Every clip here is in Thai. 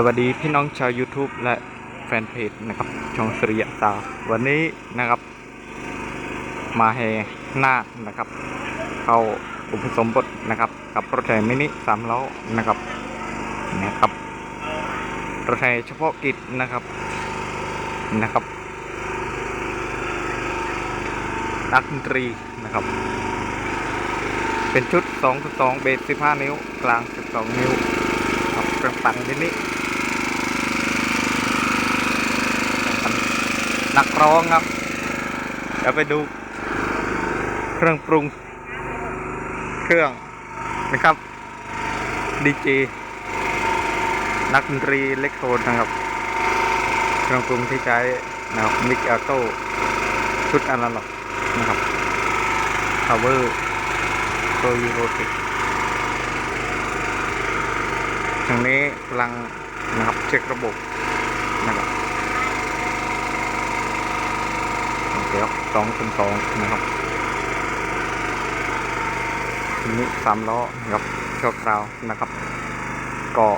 สวัสดีพี่น้องชาว YouTube และแฟนเพจนะครับช่องสุริยะตาวันนี้นะครับ มาแห่นาคนะครับ เข้าอุปสมบทนะครับ กับรถแห่มินิสามล้อนะครับนะครับรถแห่เฉพาะกิจนะครับนะครับนักดนตรีนะครับ เป็นชุด2 2เบส15 นิ้ว กลาง 12 นิ้วครับเครื่องปั่นที่นี้ นักร้องครับเดี๋ยวไปดู เครื่องปรุง เครื่องนะครับดีเจนักดนตรีเล็กโทนนะครับเครื่องปรุงที่ใช้นะครับมิกอัลโต้ชุดอนาล็อกนะครับ power โดยยูโรติกทางนี้กำลังนะครับเช็คระบบ โอเครับสองคูณสองนะครับทีนี้สามล้อนะครับชั่วคราวนะครับ ก็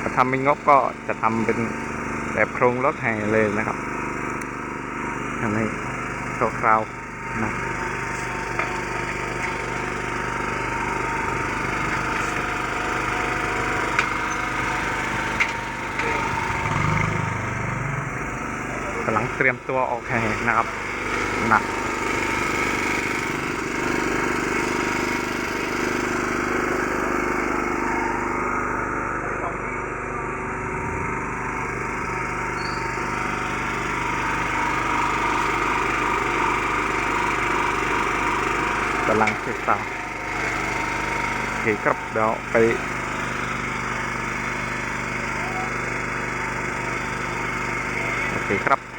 ถ้าทำไม่งบก็จะทำเป็นแบบโครงรถแห่เลยนะครับทำให้ชั่วคราวนะกำลังเตรียมตัวออกแข่งนะครับ หนักกำลังศึกษาโอเคครับเดี๋ยวไปโอเคครับ